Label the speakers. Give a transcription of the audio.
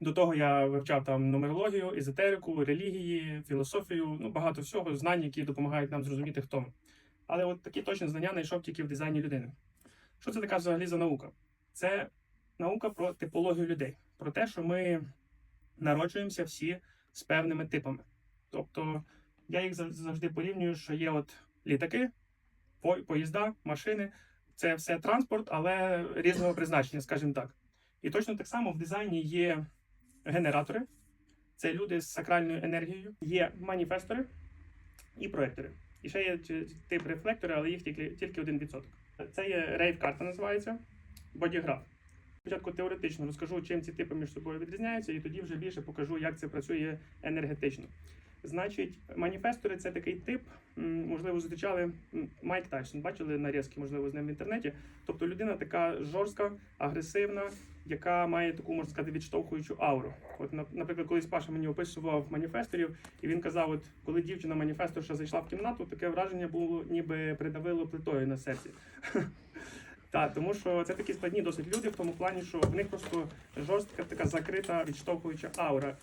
Speaker 1: До того я вивчав там нумерологію, езотерику, релігії, філософію, ну багато всього, знань, які допомагають нам зрозуміти, хто ми. Але от такі точні знання знайшов тільки в дизайні людини. Що це така взагалі за наука? Це наука про типологію людей, про те, що ми народжуємося всі з певними типами. Тобто я їх зав- завжди порівнюю, що є от літаки, по- поїзда, машини. Це все транспорт, але різного призначення, скажімо так. І точно так само в дизайні є генератори, це люди з сакральною енергією, є маніфестори і проектори. І ще є тип рефлектори, але їх тільки, тільки 1%. Це є рейв-карта, називається бодіграф. Спочатку теоретично розкажу, чим ці типи між собою відрізняються, і тоді вже більше покажу, як це працює енергетично. Значить, маніфестори це такий тип, можливо, зустрічали Майк Тайсон, бачили нарізки, можливо, з ним в інтернеті. Тобто людина така жорстка, агресивна, яка має таку, можна сказати, відштовхуючу ауру. От, наприклад, колись Паша мені описував маніфесторів, і він казав: от коли дівчина маніфесторша зайшла в кімнату, таке враження було, ніби придавило плитою на серці. Так, тому що це такі складні досить люди в тому плані, що в них просто жорстка така закрита відштовхуюча аура.